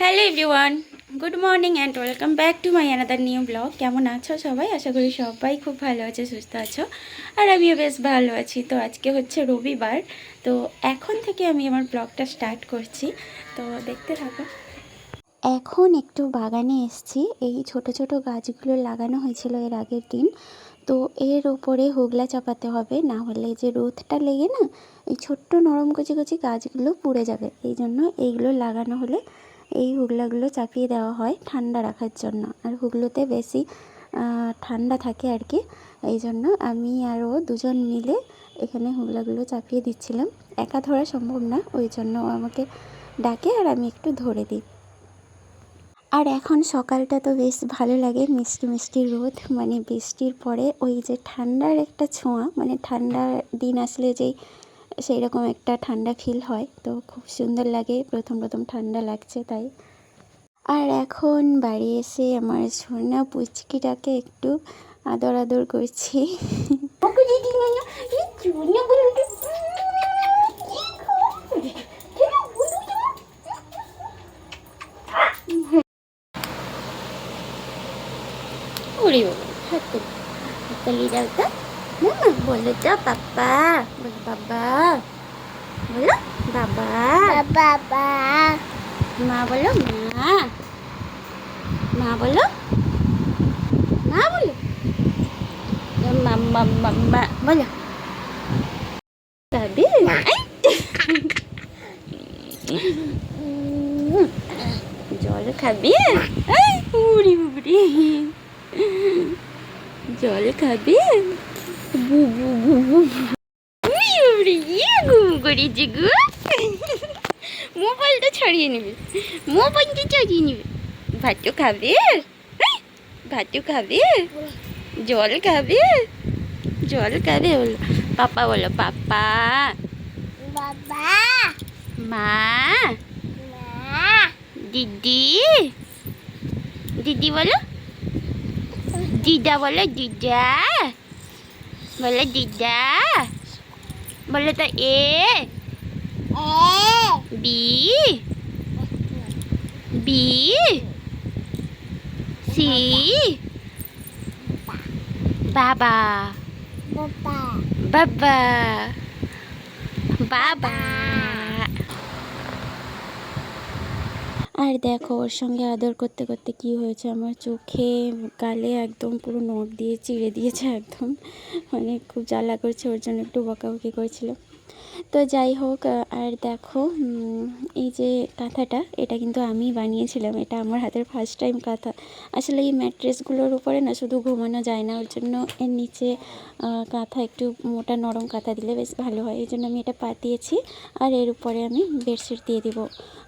Hello everyone, good morning and welcome back to my another new blog. কেমন আছো সবাই? আশা করি সবাই খুব ভালো আছে, সুস্থ আছো। আর আমিও বেশ ভালো আছি। তো আজকে হচ্ছে রবিবার, তো এখন থেকে আমি আমার ব্লগটা স্টার্ট করছি। তো দেখতে থাকো। এখন একটু বাগানে এসছি। এই ছোট ছোট গাছগুলো লাগানো হয়েছিল এর আগের দিন। তো এর ওপরে হোগলা চাপাতে হবে, না হলে যে রোদটা লেগে না, এই ছোট্ট নরম কচি কচি গাছগুলো পুড়ে যাবে। এই জন্য এইগুলো লাগানো হলে এই হুগলাগুলো চাপিয়ে দেওয়া হয় ঠান্ডা রাখার জন্য। আর হুগলোতে বেশি ঠান্ডা থাকে আর কি। এই জন্য আমি আরও দুজন মিলে এখানে হুগলাগুলো চাপিয়ে দিচ্ছিলাম। একা ধরা সম্ভব না, ওই জন্য আমাকে ডাকে আর আমি একটু ধরে দিই। আর এখন সকালটা তো বেশ ভালো লাগে, মিষ্টি মিষ্টি রোদ মানে বৃষ্টির পরে ওই যে ঠান্ডার একটা ছোঁয়া মানে ঠান্ডার দিন আসলে যেই সেই রকম একটা ঠান্ডা ফিল হয়, তো খুব সুন্দর লাগে। প্রথম প্রথম ঠান্ডা লাগছে তাই। আর এখন বাড়ি এসে আমার সোনা পুচকিটাকে একটু আদর আদর করছি। হাততালি হাততালি দাও তো। হুম বলো তো পাপা বলো বাবা বলো বাবা। বাবা মা বলো মা মা বলো মা বলো। মাম্মা মাম্মা বলো। তবে জল খাবি? জল খাবি বু বু বু বু ঘুম করেছি গো মোবাইলটা ছাড়িয়ে নেবে মোবাইলটা ছাড়িয়ে নেবে ভাতও খাবে ভাতও খাবে জল খাবে জল খাবে বলো পাপা বলো পাপা বাবা মা দিদি দিদি বলো দিদা বলো দিদা বলো দিদা বলো তো A A B B C বাবা বাবা বাবা আর দেখো, ওর সঙ্গে আদর করতে করতে কি হয়েছে? আমার চোখে, গালে একদম পুরো নখ দিয়ে চিড়ে দিয়েছে, একদম। মানে খুব জ্বালা করছে, ওর জন্য একটু বকাবকি করেছিল তো যাই হোক আর দেখো এই যে কাঁথাটা, এটা কিন্তু আমি বানিয়েছিলাম। এটা আমার হাতের ফার্স্ট টাইম কাঁথা। আসলে এই ম্যাট্রেসগুলোর উপরে না শুধু ঘুমানো যায় না, ওর জন্য এর নিচে কাঁথা একটু মোটা নরম কাঁথা দিলে বেশ ভালো হয়। এই জন্য আমি এটা পাতিয়েছি, আর এর উপরে আমি বেডশিট দিয়ে দিব।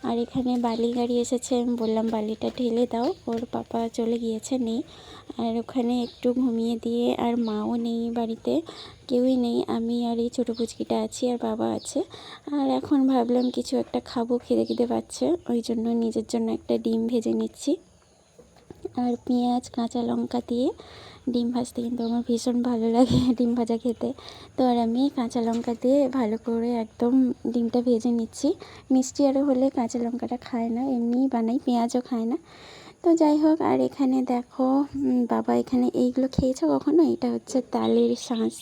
আর এখানে বালি গাড়ি এসেছে, আমি বললাম বালিটা ঢেলে দাও, ওর পাপা চলে গিয়েছে, নেই। আর ওখানে একটু ঘুমিয়ে দিয়ে, আর মাও নেই বাড়িতে কেউই নেই। আমি আর এই ছোটো পুচকিটা আছি আর বাবা আছে। আর এখন ভাবলাম কিছু একটা খাব খেতে খিদে পাচ্ছে। ওই জন্য নিজের জন্য একটা ডিম ভেজে নিচ্ছি। আর পেঁয়াজ, কাঁচা লঙ্কা দিয়ে ডিম ভাজতে কিন্তু আমার ভীষণ ভালো লাগে ডিম ভাজা খেতে। তো আর আমি কাঁচা লঙ্কা দিয়ে ভালো করে একদম ডিমটা ভেজে নিচ্ছি। মিষ্টি আরও হলে কাঁচা লঙ্কাটা খায় না, এমনিই বানাই, পেঁয়াজও খায় না। তো যাই হোক, আর এখানে দেখো বাবা এখানে এইগুলো খেয়েছো কখনো? এটা হচ্ছে তালের শাঁস।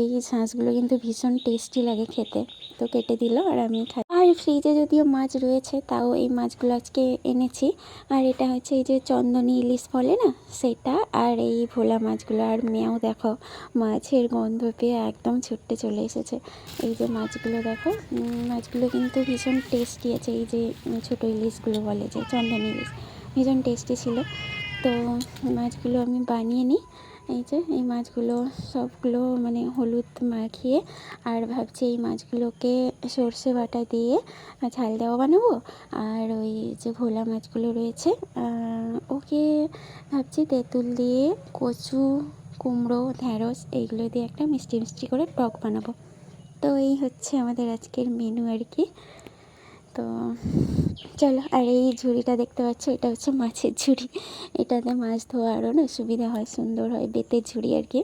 এই শাঁসগুলো কিন্তু ভীষণ টেস্টি লাগে খেতে। তো কেটে দিল আর আমি খাই। আর ফ্রিজে যদিও মাছ রয়েছে, তাও এই মাছগুলো আজকে এনেছি। আর এটা হচ্ছে এই যে চন্দনী ইলিশ বলে না, সেটা আর এই ভোলা মাছগুলো। আর মেয়েও দেখো, মাছের গন্ধ পেয়ে একদম ছুটতে চলে এসেছে। এই যে মাছগুলো দেখো মাছগুলো কিন্তু ভীষণ টেস্টি আছে। এই যে ছোটো ইলিশগুলো বলে যে, চন্দনী ইলিশ, ভীষণ টেস্টি ছিল। তো মাছগুলো আমি বানিয়ে নিই। এই যে, এই মাছগুলো সবগুলো মানে হলুদ মাখিয়ে আর ভাবছি এই মাছগুলোকে সর্ষে বাটা দিয়ে ঝাল দেওয়া বানাবো। আর ওই যে ভোলা মাছগুলো রয়েছে ওকে ভাবছি তেঁতুল দিয়ে কচু, কুমড়ো, ঢ্যাঁড়স এইগুলো দিয়ে একটা মিষ্টি মিষ্টি করে টক বানাবো। তো এই হচ্ছে আমাদের আজকের মেনু আর কি। তো চলো, আর এই ঝুড়িটা দেখতে পাচ্ছ, এটা হচ্ছে মাছের ঝুড়ি। এটাতে মাছ ধোয়া আরও না সুবিধা হয়, সুন্দর হয়, বেতের ঝুড়ি আর কি।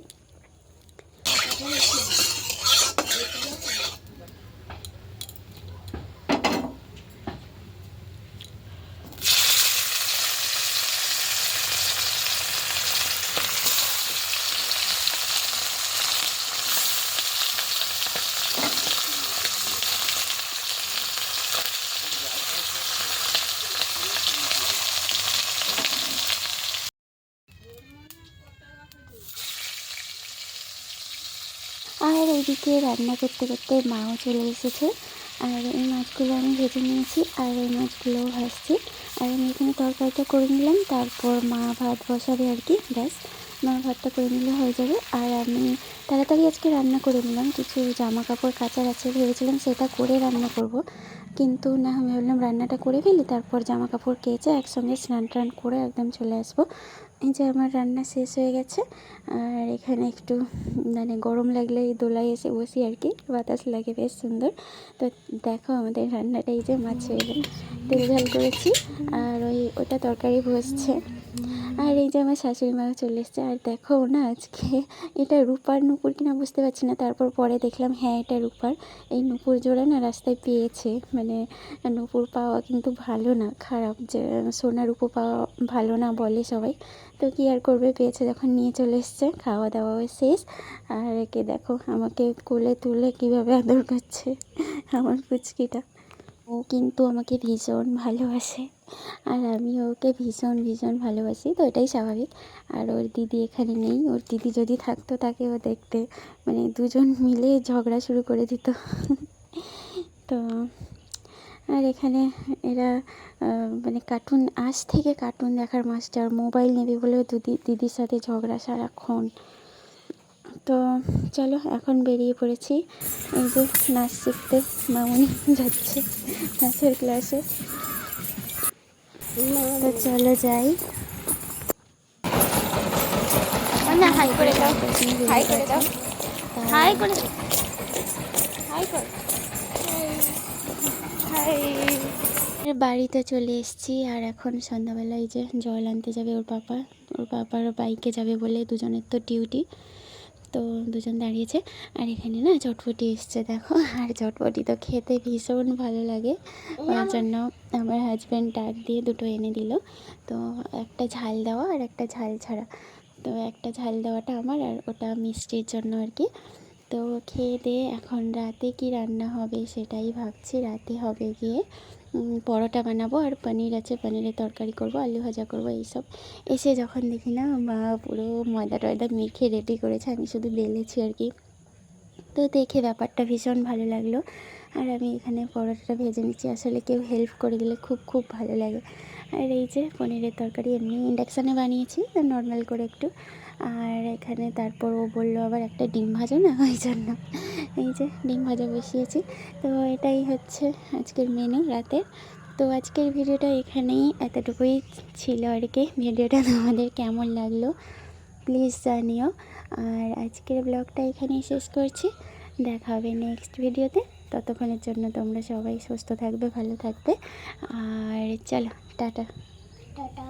এদিকে রান্না করতে করতে মাও চলে এসেছে। আর এই মাছগুলো আমি ভেজে নিয়েছি, আর এই মাছগুলো ভাজছি। আর আমি এখানে তরকারিটা করে নিলাম, তারপর মা ভাত বসাবে আর কি, ব্যাস। মা ভাতটা করে নিলে হয়ে যাবে। আর আমি তাড়াতাড়ি আজকে রান্না করে নিলাম। কিছু জামা কাপড় কাচার আছে ভেবেছিলাম সেটা করে রান্না করব। কিন্তু না, আমি ভাবলাম রান্নাটা করে ফেলি, তারপর জামা কাপড় কেচে একসঙ্গে স্নান টান করে একদম চলে আসব। এই যে আমার রান্না শেষ হয়ে গেছে, আর এখানে একটু মানে গরম লাগলে দোলায় এসে বসি আর কি, বাতাস লাগে বেশ সুন্দর। তো দেখো আমাদের রান্নাটা এই যে মাছ হয়ে তেল ঝাল করেছি, আর ওই ওটা তরকারি বসছে। আর এই যে আমার শাশুড়ি মা চলে এসছে, আর দেখো না আজকে এটা রূপার নুপুর কিনা বুঝতে পারছি না। তারপর পরে দেখলাম হ্যাঁ এটা রূপার। এই নুপুর জোড়া না রাস্তায় পেয়েছে মানে নুপুর পাওয়া কিন্তু ভালো না, খারাপ যে সোনা রূপো পাওয়া ভালো না বলে সবাই। তো কী আর করবে, পেয়েছে যখন নিয়ে চলে এসছে, খাওয়া দাওয়াও শেষ। আর একে দেখো, আমাকে কোলে তুলে কীভাবে আদর করছে, আমার পুচকিটা। ও কিন্তু আমাকে ভীষণ ভালোবাসে। আর আমি ওকে ভীষণ ভীষণ ভালোবাসি, তো এটাই স্বাভাবিক। আর ওর দিদি এখানে নেই, ওর দিদি যদি থাকতো তাকে ও দেখতে। মানে দুজন মিলে ঝগড়া শুরু করে দিত। তো, আর এখানে এরা মানে কার্টুন, আজ থেকে কার্টুন দেখার মাস্টার, মোবাইল নেবে বলেও দিদি, দিদির সাথে ঝগড়া সারাক্ষণ। তো চলো এখন বেরিয়ে পড়েছি। এই যে নাচ শিখতে মামুনি যাচ্ছে নাচের ক্লাসে তো চলো যাই। না হাই করে দাও। হাই করে দাও। হাই করে হাই করে বাড়িতে চলে এসেছি আর এখন সন্ধ্যাবেলায় যে জল আনতে যাবে ওর পাপা ওর পাপার বাইকে যাবে বলে দুজনের তো ডিউটি তো দুজন দাঁড়িয়েছে। আর এখানে না চটপটি এসছে দেখো। আর চটপটি তো খেতে ভীষণ ভালো লাগে। ওর জন্য আমার হাজব্যান্ড ডাক দিয়ে দুটো এনে দিল। তো একটা ঝাল দেওয়া আর একটা ঝাল ছাড়া। তো একটা ঝাল দেওয়াটা আমার আর ওটা মিষ্টির জন্য আর কি। তো খেয়ে দিয়ে এখন রাতে কি রান্না হবে সেটাই ভাবছি। রাতে হবে গিয়ে পরোটা বানাবো আর পনির আছে, পনিরের তরকারি করব, আলু ভাজা করব, এইসব। এসে যখন দেখি না, মা পুরো ময়দা টয়দা মেখে রেডি করেছে, আমি শুধু বেলেছি আর কি। তো দেখে ব্যাপারটা ভীষণ ভালো লাগল। আর আমি এখানে পরোটাটা ভেজে নিচ্ছি, আসলে কেউ হেল্প করে দিলে খুব খুব ভালো লাগে। আর এই যে পনিরের তরকারি এমনি ইন্ডাকশানে বানিয়েছি, নর্মাল করে একটু। আর এখানে তারপর ও বলল আবার একটা ডিম ভাজা না, ওই জন্য। এই যে ডিম ভাজা বসিয়েছি। তো এটাই হচ্ছে আজকের মেনু রাতে তো আজকের ভিডিওটা এখানেই এতটুকুই ছিল আর কি। ভিডিওটা তোমাদের কেমন লাগল প্লিজ জানিও। আর আজকের ব্লগটা এখানেই শেষ করছি। দেখা হবে নেক্সট ভিডিওতে। ততক্ষণের জন্য তোমরা সবাই সুস্থ থাকবে, ভালো থাকবে। আর চলো। টাটা। টাটা